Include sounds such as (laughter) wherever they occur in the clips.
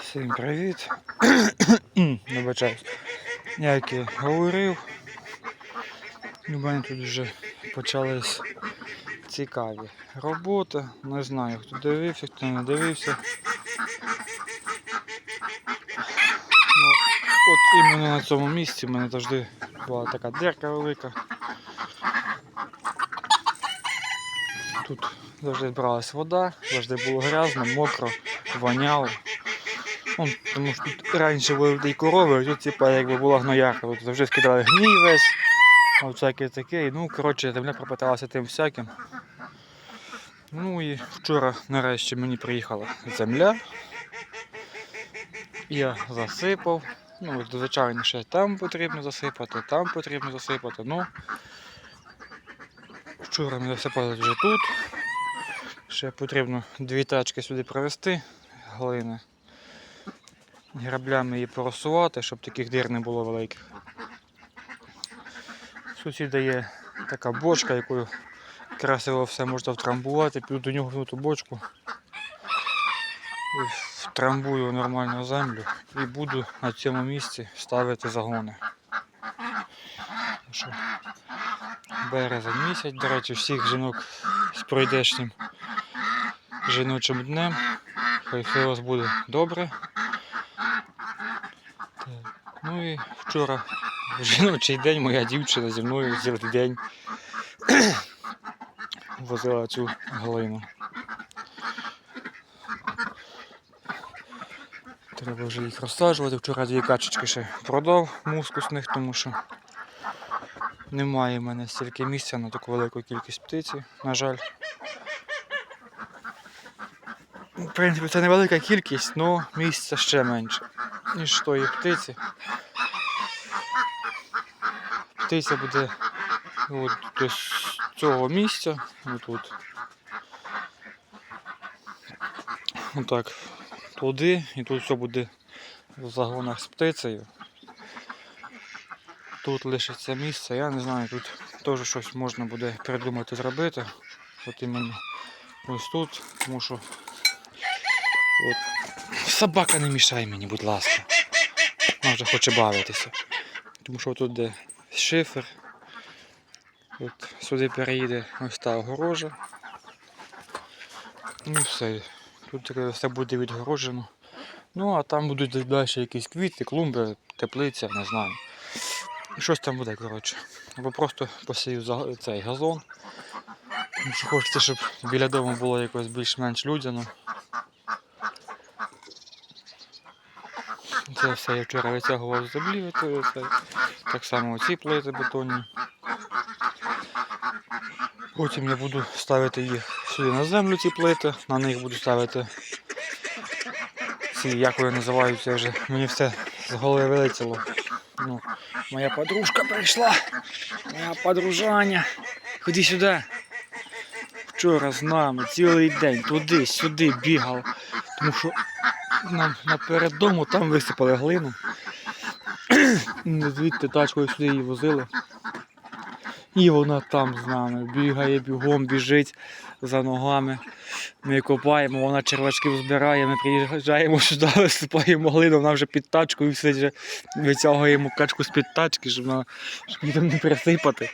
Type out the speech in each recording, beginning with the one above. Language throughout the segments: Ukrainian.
Всім привіт. (coughs) Вибачаюсь. Як і говорив, у мене тут вже почались цікаві роботи. Не знаю, хто дивився, хто не дивився. Ну, от іменно на цьому місці в мене завжди була така дірка велика. Тут завжди збиралась вода, завжди було грязно, мокро, воняло. Ну, тому що тут раніше були і корови, а тут типа, якби була гноярка, тут завжди скидали гній весь, всяке таке. Ну, коротше, земля пропиталася тим всяким. Ну і вчора нарешті мені приїхала земля. Я засипав. Ну, звичайно, ще там потрібно засипати, там потрібно засипати. Ну, вчора ми засипали вже тут. Ще потрібно дві тачки сюди привезти глини. Граблями її поросувати, щоб таких дир не було великих. Сусіда є така бочка, якою красиво все можна втрамбувати, піду до нього ту бочку. І втрамбую нормально землю і буду на цьому місці ставити загони. Березень місяць, до речі, всіх жінок з пройдешнім жіночим днем. Хай все у вас буде добре. Так. Ну і вчора в жіночий день моя дівчина зі мною цілий день возила цю глину. Треба вже їх розсаджувати. Вчора дві качечки ще продав мускусних, тому що немає в мене стільки місця на таку велику кількість птиці, на жаль. В принципі, це невелика кількість, але місця ще менше, ніж тої птиці. Птиця буде от до цього місця, отут. Отак, туди, і тут все буде в загонах з птицею. Тут лишиться місце, я не знаю, тут теж щось можна буде придумати зробити. От іменно ось тут, тому що От. Собака не мішай мені, будь ласка. Вона вже хоче бавитися. Тому що тут де шифер. От сюди переїде ось та огорожа. Ну все. Тут все буде відгорожено. Ну а там будуть далі якісь квіти, клумби, теплиця, не знаю. І щось там буде, коротше. Або просто посію цей газон. Тому що хочеться, щоб біля дому було якось більш-менш людяно. Це все я вчора витягував з землі, так само оці плити бетонні. Потім я буду ставити їх сюди на землю, ці плити, на них буду ставити ці, як вони називаються вже, мені все з голови вилетіло. Ну, моя подружка прийшла, моя подружаня. Ходи сюди. Вчора з нами цілий день туди-сюди бігав, тому що нам наперед дому там висипали глину. Звідти тачкою сюди її возили. І вона там з нами бігає, бігом біжить за ногами. Ми копаємо, вона червачків збирає, ми приїжджаємо сюди, (laughs) висипаємо глину, вона вже під тачкою все вже витягуємо качку з-під тачки, щоб, вона, щоб її там не присипати.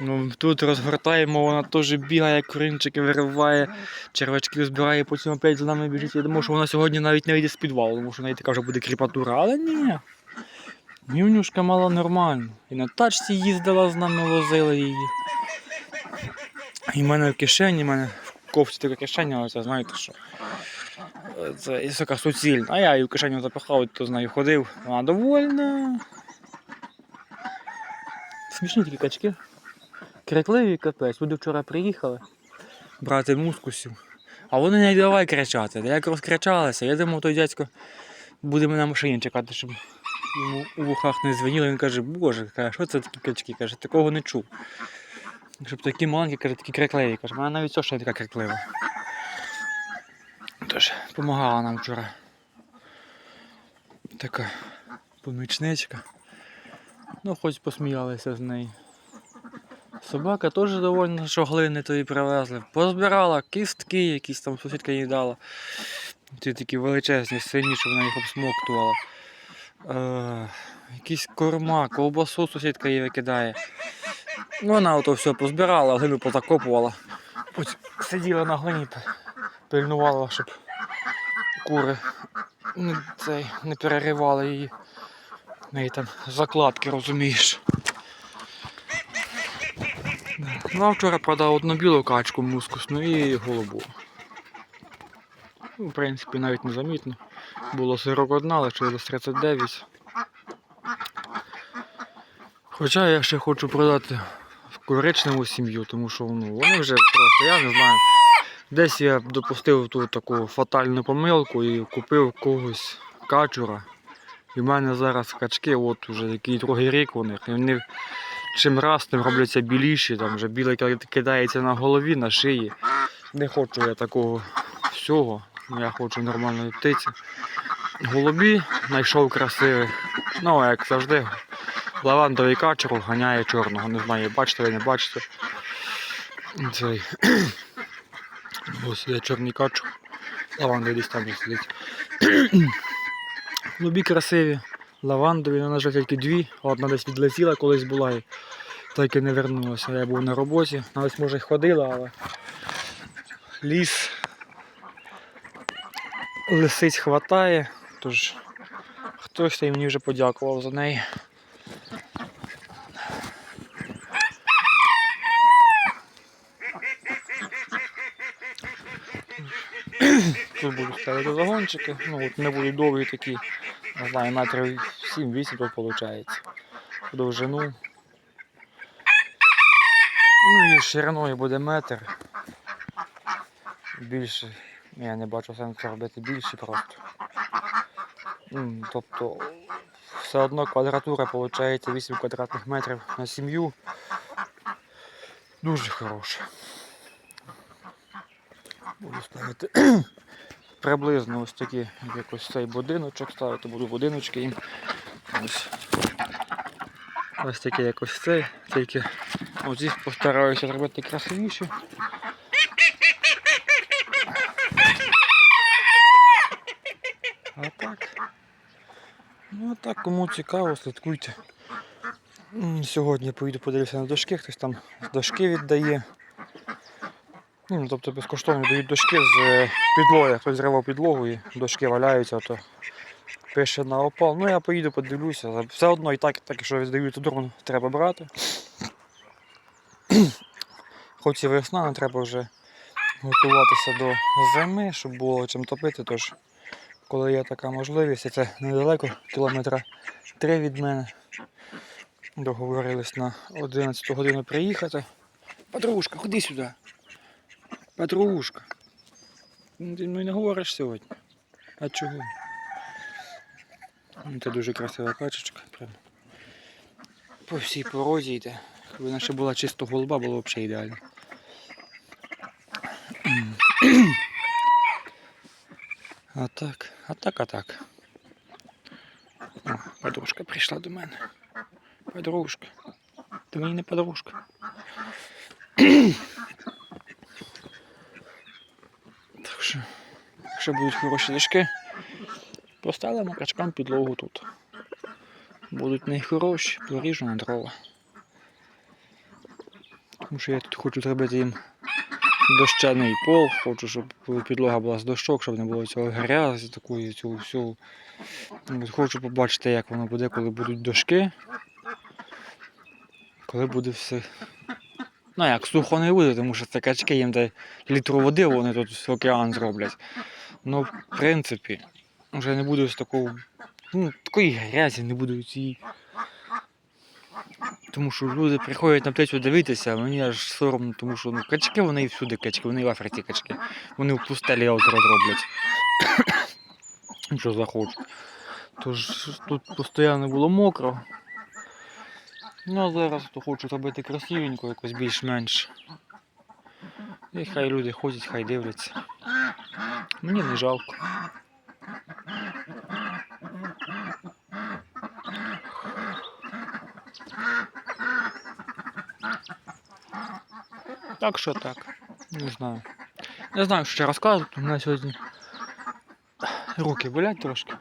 Ну, тут розгортаємо, вона теж бігає, корінчики вириває, червачків збирає, потім опять за нами біжить. Я думав, що вона сьогодні навіть не вийде з підвалу, тому що в така вже буде кріпатура, але ні. Нюнюшка мала нормально. І на тачці їздила з нами, возила її. І в мене в кишені, в мене в кофті така кишеня, оця, знаєте що. Це така суцільна. А я її в кишеню запихав, то з нею ходив. Вона довольна. Смішні такі качки. Крикливі капець. Люди вчора приїхали брати мускусів. А вони не давай кричати. Як розкричалися, я думав, той дядько буде на машині чекати, щоб йому у вухах не звеніло. Він каже, боже, що це такі качки? Каже, такого не чув. Щоб такі маленькі, каже, такі крикливі. Каже, мене навіть ще не така криклива. Тож, допомагала нам вчора. Така помічничка. Ну, хоч посміялися з неї. Собака теж довольна, що глини тої привезли. Позбирала кістки, якісь там сусідка їй дала. Ці такі величезні, сині, щоб вона їх обсмоктувала. Е, якийсь корма, ковбасу сусідка їй викидає. Ну, вона ото все позбирала, глину позакопувала. Ось сиділа на глині, пи- пильнувала, щоб кури не, цей, не переривали її. Неї там закладки, розумієш. Ну, вчора продав одну білу качку мускусну і голубу. Ну, В принципі, навіть не замітно. Було 41, лишилось 39. Хоча я ще хочу продати в коричневу сім'ю, тому що ну, вони вже просто, я не знаю. Десь я допустив ту таку фатальну помилку і купив когось качура. І в мене зараз качки, от уже який другий рік у них. І вони чим раз тим робляться біліші, там вже біле кидається на голові, на шиї. Не хочу я такого всього. Я хочу нормальної птиці. Голубі знайшов красивих. Ну, як завжди, лавандовий качур ганяє чорного. Не знаю, бачите ви не бачите. Цей. (clears throat) Ось чорний качур. Лавандовий десь там сидить. (clears throat) Голубі красиві. Лавандові, ну, на жаль, тільки дві. Одна десь відлетіла, колись була і так і не вернулася. Я був на роботі. Навіть може й ходила, але ліс. Лисиць хватає, тож хтось мені вже подякував за неї. Тут будуть ставити загончики, ну от не будуть довгі такі, не знаю, метрів 7-8 тут виходить. Довжину. Ну і шириною буде метр. Більше. Я не бачу сенсу робити більше просто. Тобто все одно квадратура виходить 8 квадратних метрів на сім'ю. Дуже хороша. Буду ставити приблизно ось такі, як якось цей будиночок ставити, буду будиночки їм. Ось. Ось такі якось цей, тільки оці постараюся зробити красивіші. А так. Ну так, кому цікаво, слідкуйте. Сьогодні поїду подивлюся на дошки, хтось там дошки віддає. Ну, тобто безкоштовно дають дошки з е, підлоги. Хтось зривав підлогу і дошки валяються, то пише на опал. Ну я поїду, подивлюся. Все одно і так, так якщо віддають, дурно треба брати. (clears throat) Хоч і весна, не треба вже готуватися до зими, щоб було чим топити. Тож, коли є така можливість, і це недалеко, кілометра три від мене. Договорились на 11 годину приїхати. Подружка, ходи сюди. Подружка. Ну, Ти ну, не говориш сьогодні. А чого? Ну, Це дуже красива качечка. Прям. По всій порозі йде. Якби вона ще була чисто голуба, було б взагалі ідеально. А так, а так, а так. Подружка прийшла до мене. Подружка. Ти мені не подружка. Так що, якщо будуть хороші дошки, поставимо качкам підлогу тут. Будуть найхороші, поріжу дрова. Тому що я тут хочу зробити їм дощаний пол, хочу, щоб підлога була з дощок, щоб не було цього грязі, такої цього всього. Хочу побачити, як воно буде, коли будуть дошки. Коли буде все. Ну як сухо не буде, тому що це качки їм дай літру води, вони тут океан зроблять. Ну, в принципі, вже не буде ось такого. Ну, такої грязі не буде цієї. Тому що люди приходять на птицю дивитися, а мені аж соромно, тому що ну, качки вони і всюди качки, вони і в Африці качки. Вони в пустелі озеро зроблять. (coughs) Що захочуть. Тож тут постійно було мокро. Ну а зараз то хочу робити красивенько, якось більш-менш. І хай люди ходять, хай дивляться. Мені не жалко. Так що так. Не знаю. Не знаю, що ще розказувати. У мене сьогодні руки болять трошки.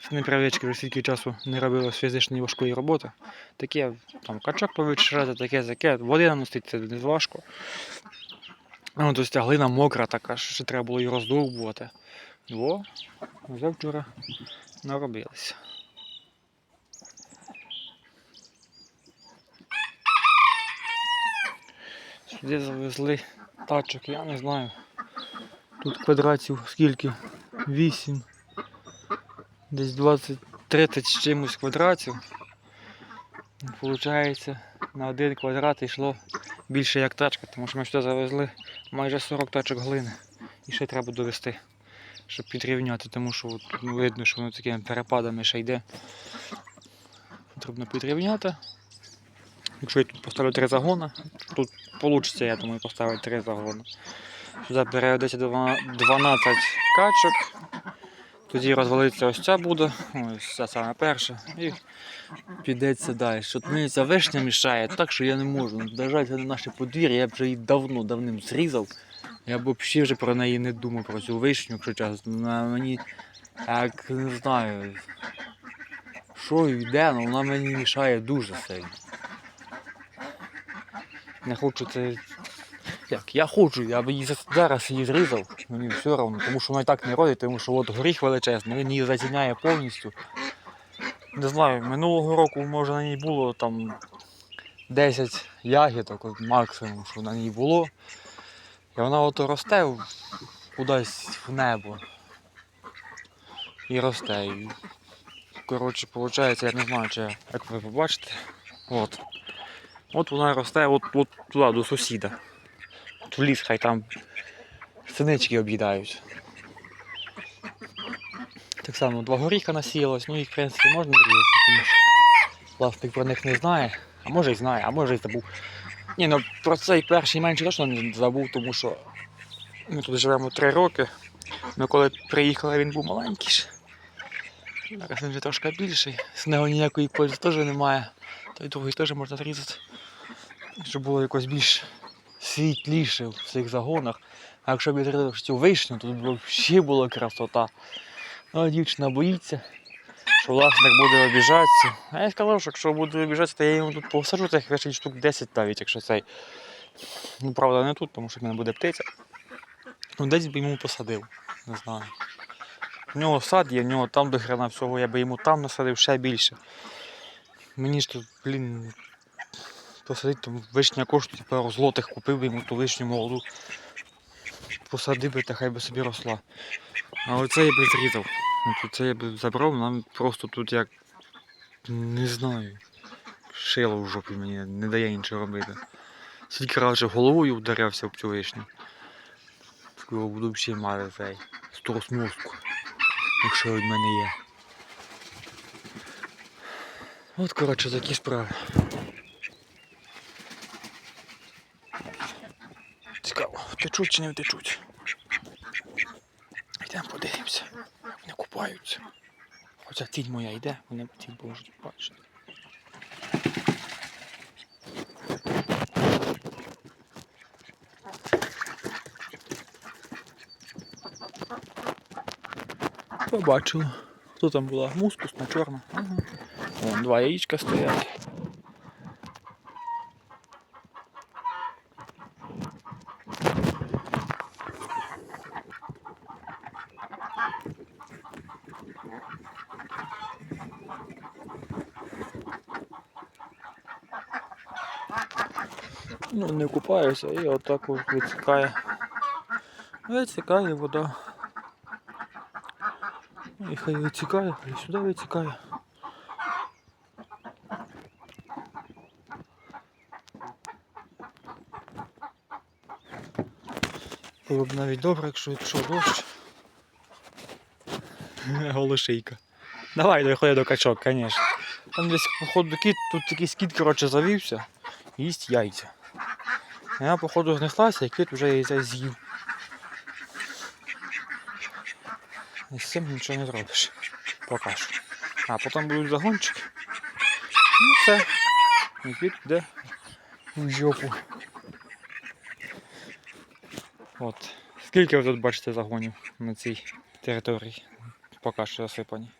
З непривички вже стільки часу не робилось фізичної важкої роботи. Таке, там, качок повичирати, таке, таке, води наносити, це не важко. Ну, тобто глина мокра така, що треба було її роздовбувати. Во, вже вчора наробилися. Сюди завезли тачок, я не знаю. Тут квадратів скільки? 8. Десь 20-30 з чимось квадратів. Получається, на один квадрат йшло більше як тачка, тому що ми сюди завезли майже 40 тачок глини. І ще треба довести, щоб підрівняти, тому що от, ну, видно, що воно такими перепадами ще йде. Потрібно підрівняти. Якщо я тут поставлю три загони, тут вийде, я думаю, поставити три загони. Сюди переведеться 12 качок. Тоді розвалиться ось ця буде, ось ця саме перша. І підеться далі. От мені ця вишня мішає, так що я не можу. Держатися на наше подвір'я, я б вже її давно давним зрізав. Я б взагалі вже про неї не думав, про цю вишню, якщо чесно. Мені, як не знаю, що йде, але вона мені мішає дуже сильно. Не хочу це. Як? Я хочу, я б її зараз її зрізав, мені все одно, тому що вона і так не родить, тому що от горіх величезний, він її затіняє повністю. Не знаю, минулого року може на ній було там 10 ягідок, от максимум, що на ній було. І вона от росте кудись в небо. І росте. Коротше, виходить, я не знаю, чи як ви побачите. От. От вона росте от, от туди, до сусіда. В ліс хай там синички об'їдають. Так само два горіха насіялось, ну їх в принципі можна зрізати, тому що власник про них не знає. А може й знає, а може й забув. Ні, ну про цей перший менше точно не забув, тому що ми тут живемо три роки. Ми коли приїхали, він був маленький. Зараз він вже трошки більший. З нього ніякої пользи теж немає. Той другий теж можна зрізати. Щоб було якось більш світліше в цих загонах. А якщо б я зрізав цю вишню, то тут б взагалі була красота. Ну, а дівчина боїться, що власник буде обіжатися. А я сказав, що якщо буде обіжатися, то я йому тут посаджу цих вишень штук 10 навіть, якщо цей. Ну, правда, не тут, тому що в мене буде птиця. Ну, десь би йому посадив. Не знаю. В нього сад є, в нього там до хрена всього, я би йому там насадив ще більше. Мені ж тут, блін, посадити там вишня коштує пару злотих, купив би йому ту вишню молоду. Посадив би та хай би собі росла. А оце я би зрізав. Це я би забрав, нам просто тут як не знаю. Шило в жопі мені не дає нічого робити. Скільки разів головою вдарявся об цю вишню. Скоро буду взагалі мати цей струс мозку, якщо від мене є. От коротше такі справи. Цікаво, втечуть чи не втечуть. Йдемо подивимося, як вони купаються. Хоча тінь моя йде, вони тінь можуть бачити. Побачила. Хто там була? Мускусна, чорна. Ага. Вон два яєчка стоять. Ну, не купаюся і отак от витікає. Витікає вода. І хай витікає, хай сюди витікає. Було б навіть добре, якщо йшов дощ. (laughs) Голошийка. Давай доходи до качок, звісно. Там десь, походу, кіт, тут якийсь кіт, коротше, завівся, їсть яйця. Я, походу, знеслася, і кіт вже яйця з'їв. І з цим нічого не зробиш. Поки що. А потім будуть загончики. Ну все. І кіт йде в жопу. От. Скільки ви тут бачите загонів на цій території? поки що засипані.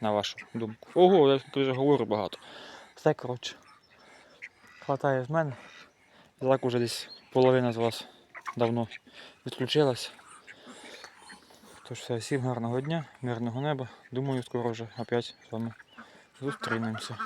На вашу думку. Ого, я вже говорю багато. Все коротше. Хватає з мене. Так уже десь половина з вас давно відключилась. Тож все, всім гарного дня, мирного неба. Думаю, скоро вже опять з вами зустрінемося.